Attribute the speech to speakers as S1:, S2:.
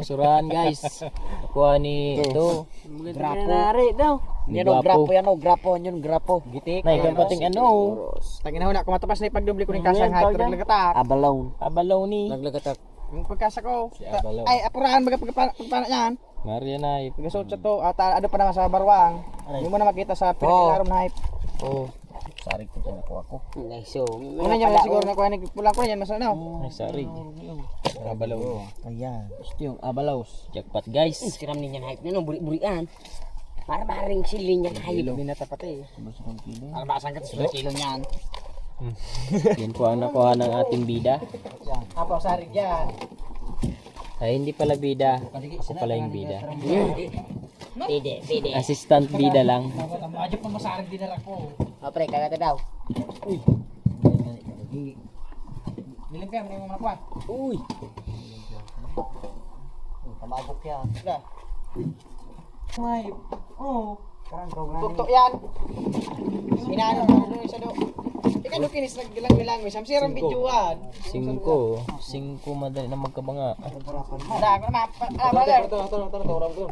S1: Surahan guys. Kuha ni ito.
S2: Grapo.
S3: Nari daw.
S2: Yan o,
S1: Gwapo.
S2: grapo yan o, grapo, yun, grapo.
S3: Gitik.
S1: Nay, kapating ano.
S4: Tangin na ho na, kumatapas na ipagdubli ko ng
S1: yan,
S4: kasang
S1: yan?
S4: naglagatak.
S2: Abalaw.
S1: Abalaw ni.
S2: Naglagatak.
S4: Yung pagkasa ko,
S1: Si
S4: ay, apurahan baga pagpana niyan.
S1: Maria na.
S4: Pagkasot sa to, at ano pa naman sa barwang. Hindi mo na makita sa pinakalarom na hype.
S1: Oh. Sari ko dyan ako ako.
S2: Nice o.
S4: Una niya mo siguro na kuha ni pulang ko yan, mas ano.
S1: Ay, sari. Abalaw.
S2: Ayan.
S1: Gusto yung abalaws. Jackpot guys.
S3: Siram ninyo na hype na no, buri-burian. Para maring silin yan hype.
S4: Hindi na tapat eh. Ang masang ka sa kilo niyan.
S1: Yan po ang nakuha ng ating bida.
S4: Yan. Apo sarig yan.
S1: Ay, hindi pala bida. Ako pala yung bida.
S3: Pide, pide.
S1: Assistant bida lang.
S4: Medyo pa masarig din na ko.
S3: O pre, kagata daw.
S4: Nilimpiyan, hindi mo manakuha.
S3: Uy.
S2: Kamabok yan.
S4: Ay,
S2: Oh.
S4: tuktok yan. Inaano mo doon sa do. Ikaw do kinis nagbilang bilang mo. Samsirang videoan.
S1: Singko. Singko madali na magkabanga.
S4: Ada, ako naman. Ah, brother. Ito, ito, ito, ito, ito.